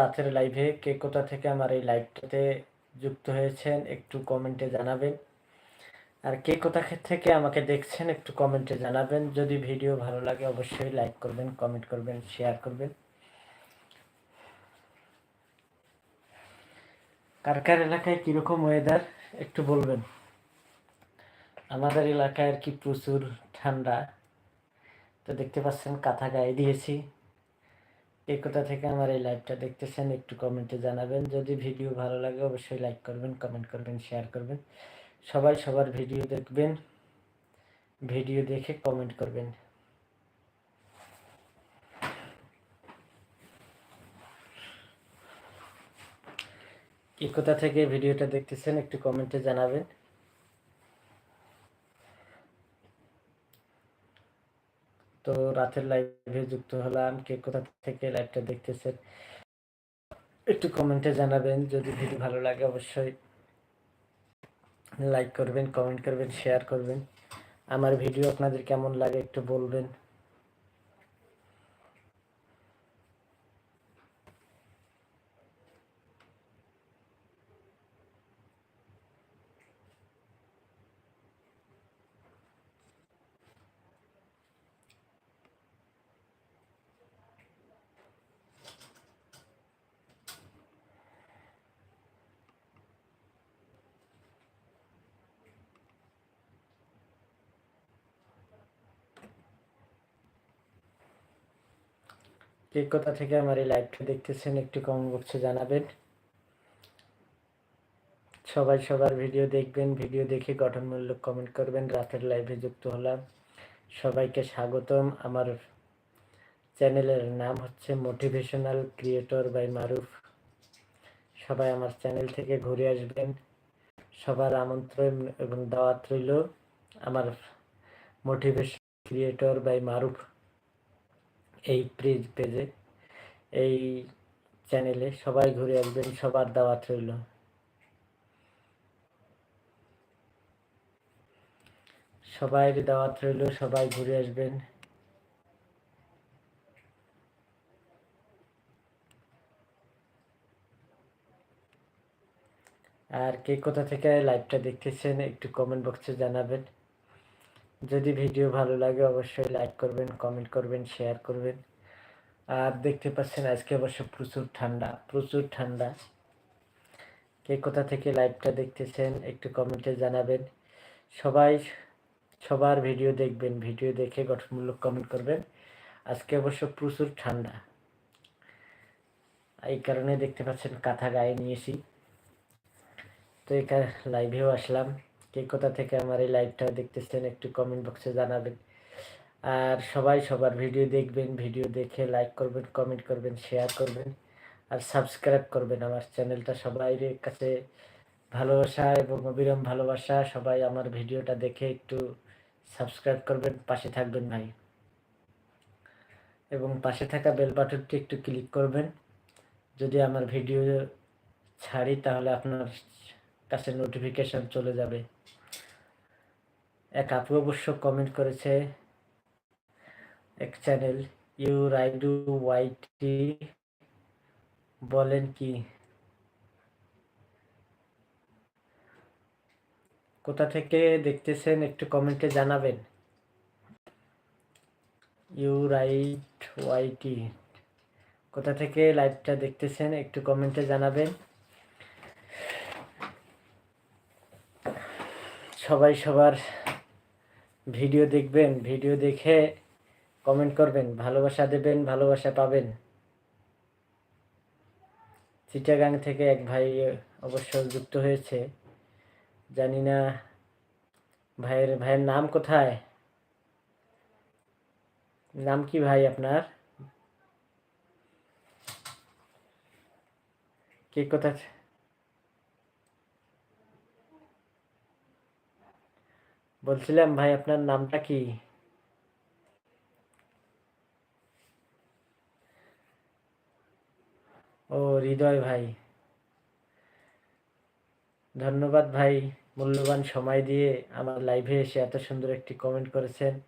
রাতের লাইভে কে কোথা থেকে আমার এই লাইভটাতে যুক্ত হয়েছেন একটু কমেন্টে জানাবেন। আর কে কোথা থেকে আমাকে দেখছেন একটু কমেন্টে জানাবেন। যদি ভিডিও ভালো লাগে অবশ্যই লাইক করবেন কমেন্ট করবেন শেয়ার করবেন। কার কার এলাকায় কীরকম ওয়েদার একটু বলবেন? আমাদের এলাকায় আর কি প্রচুর ঠান্ডা। তো দেখতে পাচ্ছেন, কাঁথা গায়ে দিয়েছি। এই কোথা থেকে আমার এই লাইভটা দেখতেছেন, একটু কমেন্টে জানাবেন। যদি ভিডিও ভালো লাগে, অবশ্যই লাইক করবেন কমেন্ট করবেন শেয়ার করবেন। সবাই সবার ভিডিও দেখবেন ভিডিও দেখে কমেন্ট করবেন। কি কোথা থেকে ভিডিওটা দেখতেছেন, একটু কমেন্টে জানাবেন। তো রাতের লাইভে যুক্ত হলাম। কে কোথা থেকে লাইভটা দেখতেছেন? একটু কমেন্টে জানাবেন। যদি ভিডিও ভালো লাগে অবশ্যই লাইক করবেন কমেন্ট করবেন শেয়ার করবেন। আমার ভিডিও আপনাদের কেমন লাগে একটু বলবেন। কে কোথা থেকে আমার এই লাইভটা দেখতেছেন, একটু কমেন্ট বক্সে জানাবেন। সবাই সবার ভিডিও দেখবেন ভিডিও দেখে গঠনমূলক কমেন্ট করবেন, রাতের লাইভে যুক্ত হলাম। সবাইকে স্বাগতম। আমার চ্যানেলের নাম হচ্ছে মোটিভেশনাল ক্রিয়েটর বাই মারুফ সবাই আমার চ্যানেল থেকে ঘুরে আসবেন। সবার আমন্ত্রণ এবং দাওয়াত রইল আমার মোটিভেশন ক্রিয়েটর বাই মারুফ এই পেজ পেজে এই চ্যানেলে সবাই ঘুরে আসবেন, সবার দাওয়াত রইল। সবাই দাওয়াত রইল, সবাই ঘুরে আসবেন। আর কে কোথা থেকে লাইভটা দেখতেছেন একটু কমেন্ট বক্সে জানাবেন। যদি ভিডিও ভালো লাগে অবশ্যই লাইক করবেন কমেন্ট করবেন শেয়ার করবেন। আর দেখতে পাচ্ছেন আজকে অবশ্য প্রচুর ঠান্ডা প্রচুর ঠান্ডা। কে কোথা থেকে লাইভটা দেখতেছেন একটু কমেন্টে জানাবেন। সবাই, সবার ভিডিও দেখবেন ভিডিও দেখে গঠনমূলক কমেন্ট করবেন। আজকে অবশ্য প্রচুর ঠান্ডা। এই কারণে দেখতে পাচ্ছেন কাঁথা গায়ে নিয়েছি। তো এখানে লাইভেও আসলাম। কে কোথা থেকে আমার এই লাইভটা দেখতেছেন, একটু কমেন্ট বক্সে জানাবেন। আর সবাই সবার ভিডিও দেখবেন ভিডিও দেখে লাইক করবেন কমেন্ট করবেন শেয়ার করবেন, আর সাবস্ক্রাইব করবেন। আমার চ্যানেলটা সবাই কাছে ভালোবাসা এবং অবিরাম ভালোবাসা। সবাই আমার ভিডিওটা দেখে একটু সাবস্ক্রাইব করবেন, পাশে থাকবেন ভাই। এবং পাশে থাকা বেল বাটনটি একটু ক্লিক করবেন। যদি আমার ভিডিও ছাড়ি, তাহলে আপনার কাছে নোটিফিকেশন চলে যাবে। এক আপু অবশ্য কমেন্ট করেছে, এক চ্যানেল ইউ রাইডু ওয়াইটি বলেন কি? কোথা থেকে দেখতেছেন একটু কমেন্টে জানাবেন। ইউ রাইট ওয়াইটি কোথা থেকে লাইভটা দেখতেছেন একটু কমেন্টে জানাবেন। সবাই সবার ভিডিও দেখবেন, ভিডিও দেখে কমেন্ট করবেন, ভালোবাসা দেবেন, ভালোবাসা পাবেন। চিটাগাং থেকে এক ভাই অবশ্য যুক্ত হয়েছে। জানি না ভাইয়ের ভাইয়ের নাম কোথায়? নাম কি ভাই আপনার? কে কোথায় বলছিলাম ভাই, আপনার নামটা কি? ও, হৃদয় ভাই। ধন্যবাদ ভাই, মূল্যবান সময় দিয়ে আমার লাইভে এসে এত সুন্দর একটি কমেন্ট করেছেন।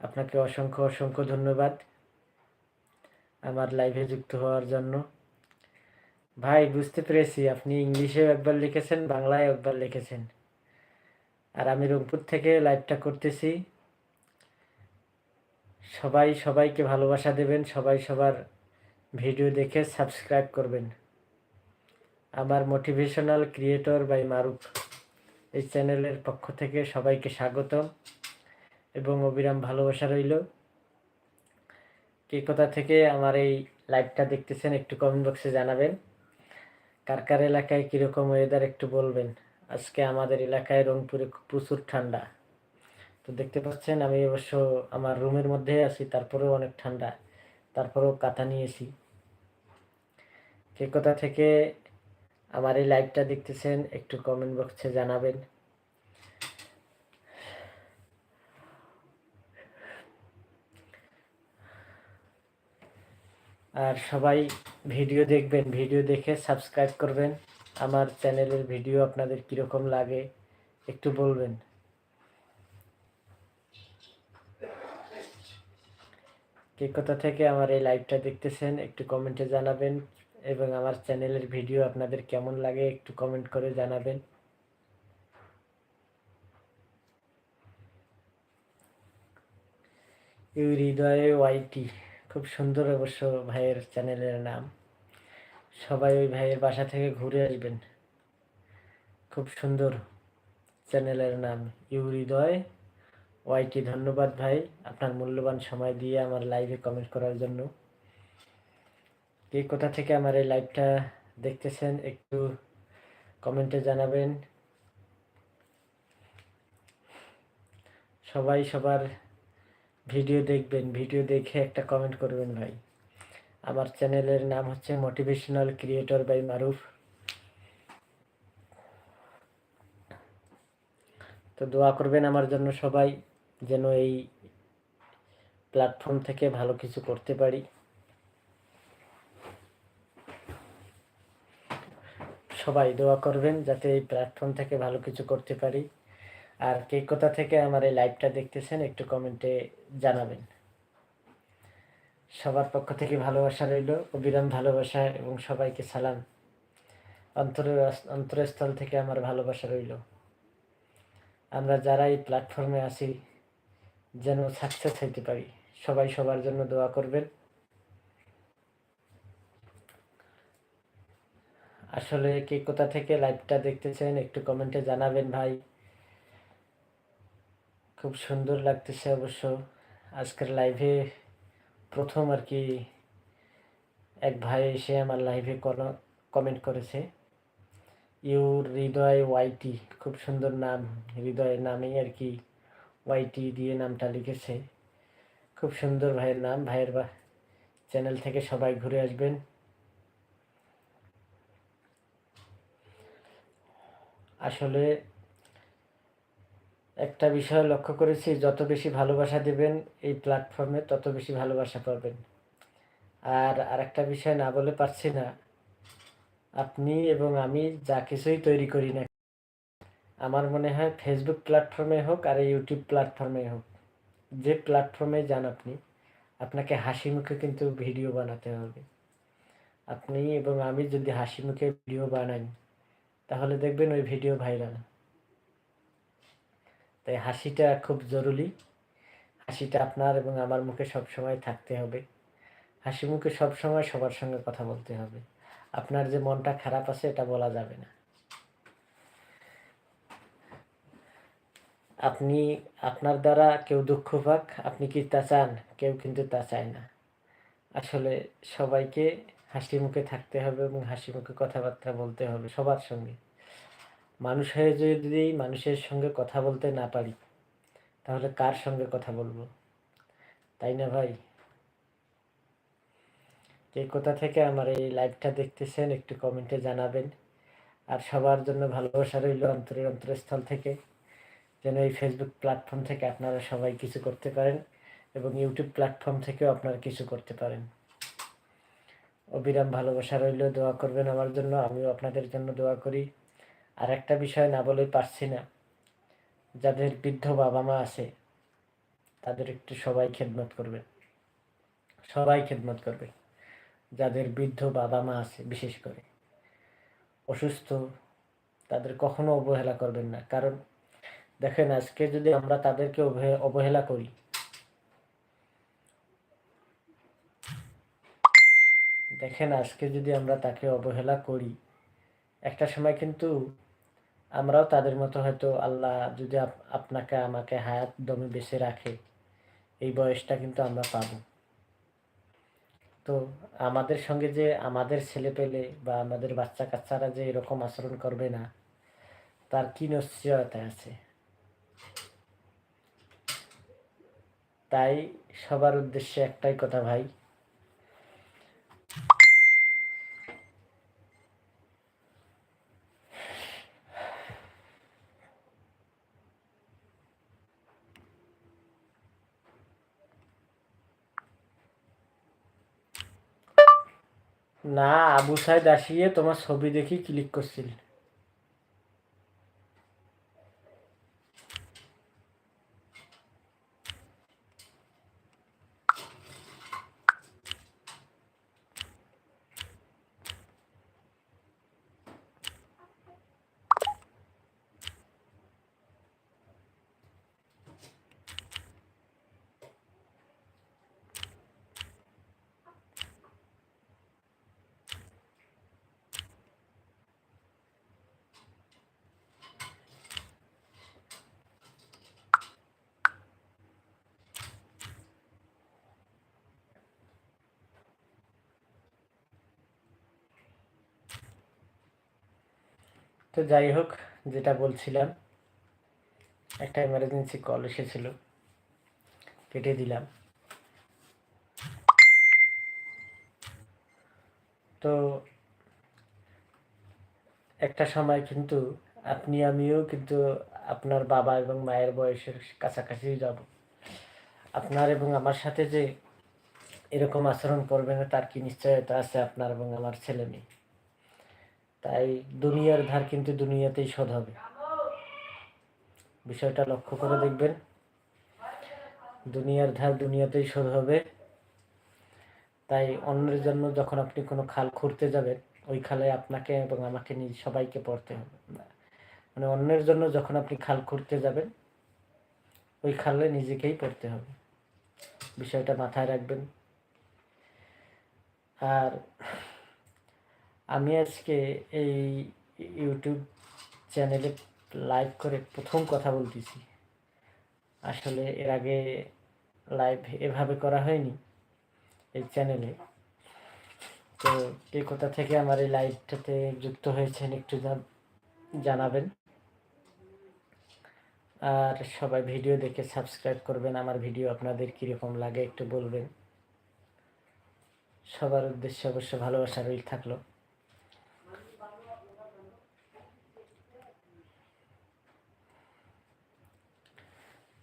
আপনাকে অসংখ্য অসংখ্য ধন্যবাদ আমার লাইভে যুক্ত হওয়ার জন্য। ভাই, বুঝতে পেরেছি, আপনি ইংলিশেও একবার লিখেছেন বাংলায় একবার লিখেছেন। আর আমি রংপুর থেকে লাইভটা করতেছি। সবাই সবাইকে ভালোবাসা দেবেন, সবাই সবার ভিডিও দেখে সাবস্ক্রাইব করবেন। আমার মোটিভেশনাল ক্রিয়েটর বাই মারুফ এই চ্যানেলের পক্ষ থেকে সবাইকে স্বাগতম এবং অবিরাম ভালোবাসা রইল। কে কোথা থেকে আমার এই লাইভটা দেখতেছেন একটু কমেন্ট বক্সে জানাবেন। কার কার এলাকায় কীরকম ওয়েদার একটু বলবেন। আজকে আমাদের এলাকায় রংপুরে প্রচুর ঠান্ডা। তো দেখতে পাচ্ছেন, আমি অবশ্য আমার রুমের মধ্যে আছি, তারপরেও অনেক ঠান্ডা। তারপরেও কাঁথা নিয়েছি। কে কোথা থেকে আমার এই লাইভটা দেখতেছেন, একটু কমেন্ট বক্সে জানাবেন। আর সবাই ভিডিও দেখবেন, ভিডিও দেখে সাবস্ক্রাইব করবেন। আমার চ্যানেলের ভিডিও আপনাদের কীরকম লাগে একটু বলবেন? কে কোথা থেকে আমার এই লাইভটা দেখতেছেন, একটু কমেন্টে জানাবেন এবং আমার চ্যানেলের ভিডিও আপনাদের কেমন লাগে একটু কমেন্ট করে জানাবেন। ইউ হৃদয়ে ওয়াইটি খুব সুন্দর অবশ্য ভাইয়ের চ্যানেলের নাম। সবাই ওই ভাইয়ের বাসা থেকে ঘুরে আসবেন। খুব সুন্দর চ্যানেলের নাম ইউ হৃদয় ওয়াইটি ধন্যবাদ ভাই, আপনার মূল্যবান সময় দিয়ে আমার লাইভে কমেন্ট করার জন্য। কে কোথা থেকে আমার এই লাইভটা দেখতেছেন একটু কমেন্টে জানাবেন। সবাই সবার ভিডিও দেখবেন, ভিডিও দেখে একটা কমেন্ট করবেন ভাই। আমার চ্যানেলের নাম হচ্ছে মোটিভেশনাল ক্রিয়েটর বাই মারুফ তো দোয়া করবেন আমার জন্য সবাই যেন এই প্ল্যাটফর্ম থেকে ভালো কিছু করতে পারি। সবাই দোয়া করবেন যাতে এই প্ল্যাটফর্ম থেকে ভালো কিছু করতে পারি। আর কে কোথা থেকে আমার এই লাইভটা দেখতেছেন একটু কমেন্টে জানাবেন। সবার পক্ষ থেকে ভালোবাসা রইল, অবিরাম ভালোবাসা এবং সবাইকে সালাম। অন্তরের অন্তরস্থল থেকে আমার ভালোবাসা রইল। আমরা যারা এই প্ল্যাটফর্মে আছি, যেন সাকসেস হইতে পারি, সবাই সবার জন্য দোয়া করবেন। আসলে কে কোথা থেকে লাইভটা দেখতেছেন একটু কমেন্টে জানাবেন ভাই। খুব সুন্দর লাগতেছে অবশ্য। আজকের লাইভে প্রথম আর কি এক ভাই এসে আমার লাইভে কমেন্ট করেছে ইউর হৃদয় ওয়াইটি খুব সুন্দর নাম, হৃদয়ের নামেই আর কি ওয়াইটি দিয়ে নামটা লিখেছে। খুব সুন্দর ভাইয়ের নাম, ভাইয়ের বা চ্যানেল থেকে সবাই ঘুরে আসবেন। আসলে একটা বিষয় লক্ষ্য করেছি, যত বেশি ভালোবাসা দেবেন এই প্ল্যাটফর্মে তত বেশি ভালোবাসা পাবেন। আর আরেকটা বিষয় না বলে পারছি না, আপনি এবং আমি যা কিছুই তৈরি করি না আমার মনে হয় ফেসবুক প্ল্যাটফর্মে হোক আর ইউটিউব প্ল্যাটফর্মে হোক, যে প্ল্যাটফর্মে যান আপনি, আপনাকে হাসি মুখে কিন্তু ভিডিও বানাতে হবে। আপনি এবং আমি যদি হাসি মুখে ভিডিও বানাই, তাহলে দেখবেন ওই ভিডিও ভাইরাল তাই হাসিটা খুব জরুরি। হাসিটা আপনার এবং আমার মুখে সব সময় থাকতে হবে। হাসি মুখে সব সময় সবার সঙ্গে কথা বলতে হবে। আপনার যে মনটা খারাপ আছে, এটা বলা যাবে না। আপনি, আপনার দ্বারা কেউ দুঃখ পাক, আপনি কি তা চান? কেউ কিন্তু তা চায় না। আসলে সবাইকে হাসি মুখে থাকতে হবে এবং হাসি মুখে কথাবার্তা বলতে হবে সবার সঙ্গে। মানুষ হয়ে যদি মানুষের সঙ্গে কথা বলতে না পারি, তাহলে কার সঙ্গে কথা বলব? তাই না ভাই? কে কোথা থেকে আমার এই লাইভটা দেখতেছেন, একটু কমেন্টে জানাবেন। আর সবার জন্য ভালোবাসা রইল অন্তরের অন্তরস্থল থেকে, যেন এই ফেসবুক প্ল্যাটফর্ম থেকে আপনারা সবাই কিছু করতে পারেন এবং ইউটিউব প্ল্যাটফর্ম থেকেও আপনারা কিছু করতে পারেন। অবিরাম ভালোবাসা রইল, দোয়া করবেন আমার জন্য, আমিও আপনাদের জন্য দোয়া করি। আর একটা বিষয় না বলেই পারছি না। যাদের বৃদ্ধ বাবা মা আছে, তাদের একটু সবাই খেদমত করবে। সবাই খেদমত করবে। যাদের বৃদ্ধ বাবা মা আছে, বিশেষ করে। অসুস্থ, তাদের কখনো অবহেলা করবেন না। কারণ, দেখেন, আজকে যদি আমরা তাদেরকে অবহেলা করি, দেখেন, আজকে যদি আমরা তাকে অবহেলা করি, একটা সময় কিন্তু আমরাও তাদের মতো হয়তো আল্লাহ যদি আপনাকে, আমাকে হায়াত দমে বেঁচে রাখে, এই বয়সটা কিন্তু আমরা পাব। তো আমাদের সঙ্গে যে আমাদের ছেলে পেলে বা আমাদের বাচ্চা কাচ্চারা যে এরকম আচরণ করবে না, তার কি নিশ্চয়তা আছে? তাই সবার উদ্দেশ্যে একটাই কথা ভাই না আবু সাইদ আসিয়ে তোমার ছবি দেখি ক্লিক করছিল। তো যাই হোক, যেটা বলছিলাম, একটা এমার্জেন্সি কল এসেছিল, কেটে দিলাম। তো একটা সময় কিন্তু আপনি, আমিও কিন্তু আপনার বাবা এবং মায়ের বয়সের কাছাকাছি যাব। আপনার এবং আমার সাথে যে এরকম আচরণ করবে না তার কি নিশ্চয়তা আছে আপনার এবং আমার ছেলে মেয়ে তাই দুনিয়ার ধার কিন্তু দুনিয়াতেই শোধ হবে। বিষয়টা লক্ষ্য করে দেখবেন। দুনিয়ার ধার দুনিয়াতেই শোধ হবে। তাই অন্যের জন্য যখন আপনি কোনো খাল খুঁড়তে যাবেন, ওই খালে আপনাকে এবং আমাকে নিজ সবাইকে পড়তে হবে। মানে অন্যের জন্য যখন আপনি খাল খুঁড়তে যাবেন, ওই খালে নিজেকেই পড়তে হবে। বিষয়টা মাথায় রাখবেন। আর আমি আজকে এই ইউটিউব চ্যানেলে লাইভ করে প্রথম কথা বলতেছি। আসলে এর আগে লাইভ এভাবে করা হয়নি এই চ্যানেলে তো কে কোথা থেকে আমার এই লাইভটাতে যুক্ত হয়েছেন একটু জানাবেন। আর সবাই ভিডিও দেখে সাবস্ক্রাইব করবেন, আমার ভিডিও আপনাদের কীরকম লাগে একটু বলবেন। সবার উদ্দেশ্যে অবশ্য ভালোবাসা রইল থাকল।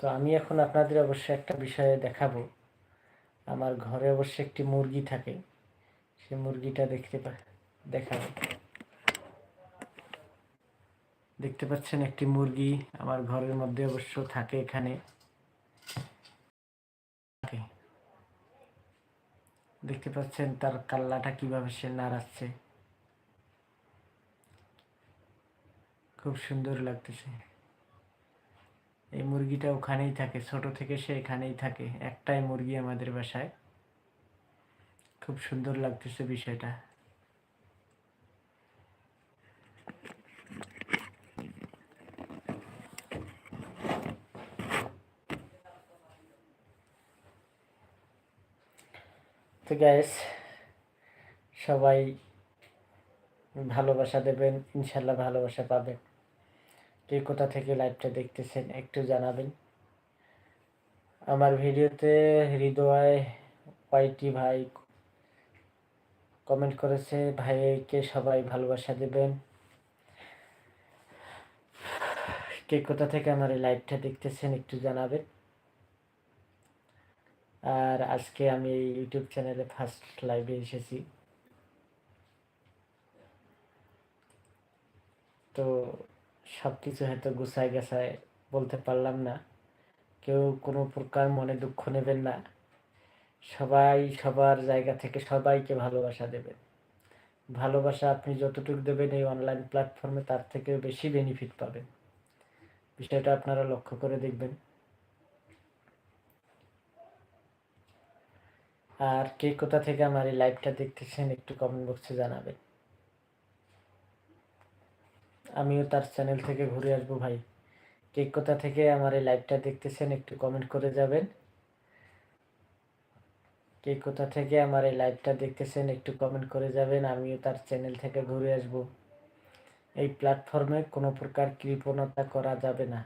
তো আমি এখন আপনাদের অবশ্য একটা বিষয়ে দেখাবো। আমার ঘরে অবশ্য একটি মুরগি থাকে সে মুরগিটা দেখতে পা দেখাবো। দেখতে পাচ্ছেন একটি মুরগি আমার ঘরের মধ্যে অবশ্য থাকে, এখানে দেখতে পাচ্ছেন তার কাল্লাটা কীভাবে সে নাড়াচ্ছে। খুব সুন্দর লাগতেছে। এই মুরগিটা ওখানেই থাকে, ছোট থেকে সে এখানেই থাকে, একটাই মুরগি আমাদের বাসায়। খুব সুন্দর লাগতেছে বিষয়টা। তো গ্যাস সবাই ভালোবাসা দেবেন ইনশাল্লাহ ভালোবাসা পাবেন। কে কোথা থেকে লাইভটা দেখতেছেন, একটু জানাবেন। আমার ভিডিওতে হৃদয় ওয়াইটি ভাই কমেন্ট করেছে, ভাইকে সবাই ভালোবাসা দেবেন। কে কোথা থেকে আমার এই লাইভটা দেখতেছেন, একটু জানাবেন। আর আজকে আমি এই ইউটিউব চ্যানেলে ফার্স্ট লাইভে এসেছি। তো সব কিছু হয়তো গুছায় গেছায় বলতে পারলাম না। কেউ কোনো প্রকার মনে দুঃখ নেবেন না। সবাই সবার জায়গা থেকে সবাইকে ভালোবাসা দেবেন। ভালোবাসা আপনি যতটুকু দেবেন এই অনলাইন প্ল্যাটফর্মে তার থেকে বেশি বেনিফিট পাবেন। বিষয়টা আপনারা লক্ষ্য করে দেখবেন। আর কে কোথা থেকে আমার এই লাইভটা দেখতেছেন একটু কমেন্ট বক্সে জানাবেন। আমিও তার চ্যানেল থেকে ঘুরে আসব ভাই। কে কোথা থেকে আমার এই লাইভটা দেখতেছেন একটু কমেন্ট করে যাবেন। কে কোথা থেকে আমার এই লাইভটা দেখতেছেন একটু কমেন্ট করে যাবেন, আমিও তার চ্যানেল থেকে ঘুরে আসব। এই প্ল্যাটফর্মে কোনো প্রকার কৃপণতা করা যাবে না।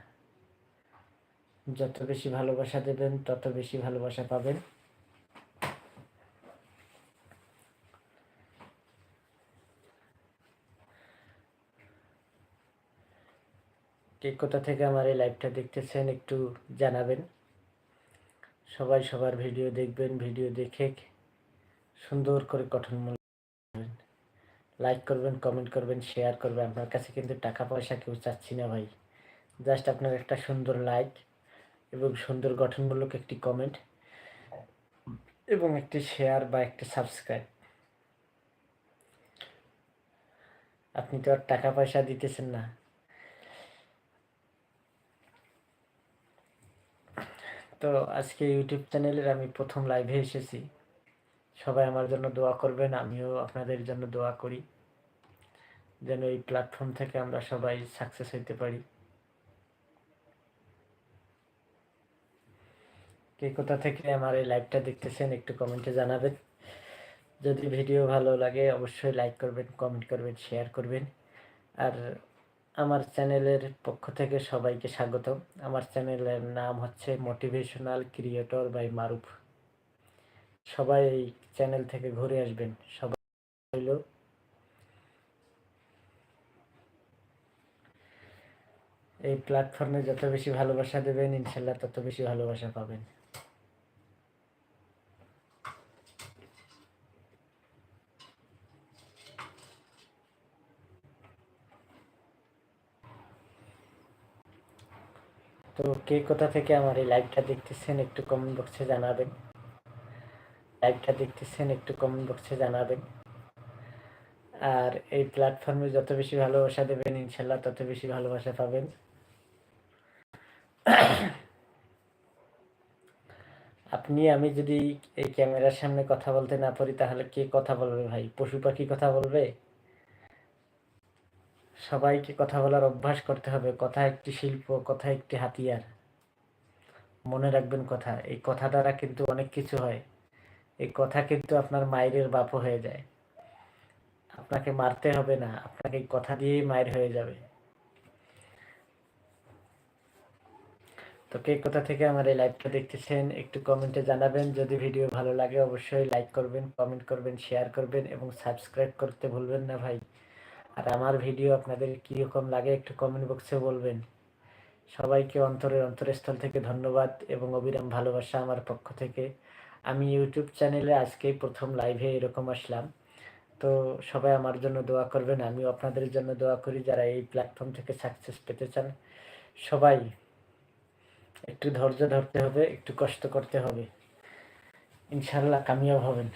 যত বেশি ভালোবাসা দেবেন, তত বেশি ভালোবাসা পাবেন। কে কোথা থেকে আমার এই লাইভটা দেখতেছেন একটু জানাবেন। সবাই সবার ভিডিও দেখবেন ভিডিও দেখে সুন্দর করে গঠনমূলক লাইক করবেন কমেন্ট করবেন শেয়ার করবেন। আপনার কাছে কিন্তু টাকা পয়সা কেউ চাচ্ছি না ভাই। জাস্ট আপনার একটা সুন্দর লাইক এবং সুন্দর গঠনমূলক একটি কমেন্ট এবং একটি শেয়ার বা একটি সাবস্ক্রাইব আপনি তো আর টাকা পয়সা দিতেছেন না। তো আজকে ইউটিউব চ্যানেলের আমি প্রথম লাইভে এসেছি। সবাই আমার জন্য দোয়া করবেন, আমিও আপনাদের জন্য দোয়া করি। যেন এই প্ল্যাটফর্ম থেকে আমরা সবাই সাকসেস হইতে পারি। কে কোথা থেকে আমার এই লাইভটা দেখতেছেন একটু কমেন্টে জানাবেন। যদি ভিডিও ভালো লাগে, অবশ্যই লাইক করবেন কমেন্ট করবেন শেয়ার করবেন। আর আমার চ্যানেলের পক্ষ থেকে সবাইকে স্বাগত আমার চ্যানেলের নাম হচ্ছে মোটিভেশনাল ক্রিয়েটর বাই মারুফ সবাই এই চ্যানেল থেকে ঘুরে আসবেন। সবাই এই প্ল্যাটফর্মে যত বেশি ভালোবাসা দেবেন ইনশাল্লাহ তত বেশি ভালোবাসা পাবেন। তো কে কোথা থেকে আমার এই লাইভটা দেখতেছেন একটু কমেন্ট বক্সে জানাবেন। লাইভটা দেখতেছেন একটু কমেন্ট বক্সে জানাবেন। আর এই প্ল্যাটফর্মে যত বেশি ভালোবাসা দেবেন, ইনশাল্লাহ তত বেশি ভালোবাসা পাবেন। আপনি, আমি যদি এই ক্যামেরার সামনে কথা বলতে না পারি, তাহলে কে কথা বলবে ভাই? পশু পাখি কথা বলবে? সবাইকে কথা বলার অভ্যাস করতে হবে। কথা একটি শিল্প, কথা একটি হাতিয়ার। মনে রাখবেন কথা। এই কথা দ্বারা কিন্তু অনেক কিছু হয়। এই কথা কিন্তু আপনার মায়ের বাপও হয়ে যায়। আপনাকে মারতে হবে না। আপনাকে কথা দিয়েই মায়ের হয়ে যাবে। তো কে কোথা থেকে আমার এই লাইভটা দেখতেছেন, একটু কমেন্টে জানাবেন। যদি ভিডিও ভালো লাগে, অবশ্যই লাইক করবেন কমেন্ট করবেন শেয়ার করবেন এবং সাবস্ক্রাইব করতে ভুলবেন না ভাই। আর আমার ভিডিও আপনাদের কীরকম লাগে একটু কমেন্ট বক্সে বলবেন। সবাইকে অন্তরের অন্তরস্থল থেকে ধন্যবাদ এবং অবিরাম ভালোবাসা আমার পক্ষ থেকে। আমি ইউটিউব চ্যানেলে আজকেই প্রথম লাইভে এরকম আসলাম। তো সবাই আমার জন্য দোয়া করবেন, আমিও আপনাদের জন্য দোয়া করি যারা এই প্ল্যাটফর্ম থেকে সাকসেস পেতে চান। সবাই একটু ধৈর্য ধরতে হবে, একটু কষ্ট করতে হবে। ইনশাল্লাহ কামিয়াব হবেন।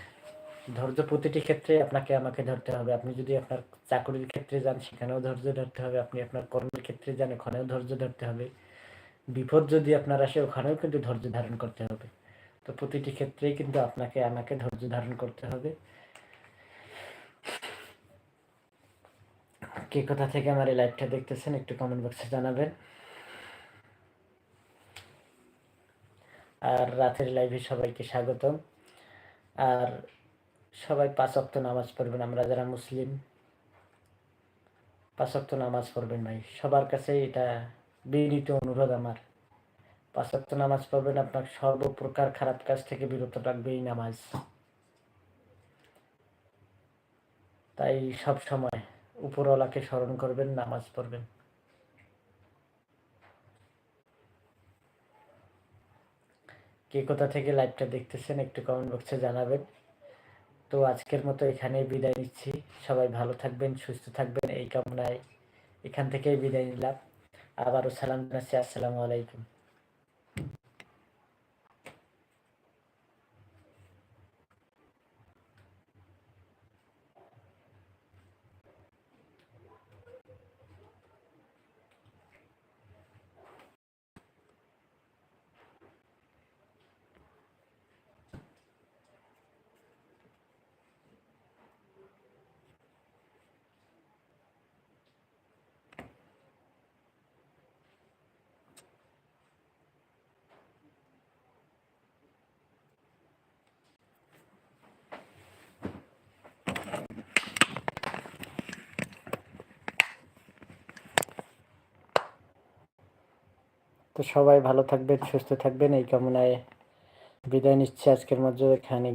ধৈর্য প্রতিটি ক্ষেত্রে আপনাকে আমাকে ধরতে হবে। আপনি যদি আপনার চাকরির ক্ষেত্রে যান, সেখানেও ধৈর্য ধরতে হবে। আপনি আপনার কর্মের ক্ষেত্রে যান, ওখানেও ধৈর্য ধরতে হবে। বিপদ যদি আপনার আসে, ওখানেও কিন্তু ধৈর্য ধারণ করতে হবে। তো প্রতিটি ক্ষেত্রেই কিন্তু আপনাকে, আমাকে ধৈর্য ধারণ করতে হবে। কে কোথা থেকে আমার এই লাইভটা দেখতেছেন, একটু কমেন্ট বক্সে জানাবেন। আর রাতের লাইভে সবাইকে স্বাগতম। আর সবাই পাঁচ অক্ত নামাজ পড়বেন, আমরা যারা মুসলিম, পাঁচ অক্ত নামাজ পড়বেন ভাই। সবার কাছে এটা বিনীত অনুরোধ আমার। পাঁচ অক্ত নামাজ পড়বেন, আপনার সর্বপ্রকার খারাপ কাজ থেকে বিরত রাখবে এই নামাজ। তাই সব সময় উপরওয়ালাকে স্মরণ করবেন, নামাজ পড়বেন। কে কোথা থেকে লাইভটা দেখতেছেন একটু কমেন্ট বক্সে জানাবেন। তো আজকের মতো এখানেই বিদায় নিচ্ছি। সবাই ভালো থাকবেন, সুস্থ থাকবেন, এই কামনায় এখান থেকেই বিদায় নিলাম। আবারও সালাম জানাচ্ছি, আসসালামু আলাইকুম। তো সবাই ভালো থাকবেন সুস্থ থাকবেন। এই কামনায় বিদায় নিচ্ছি। আজকের মধ্যে এখানে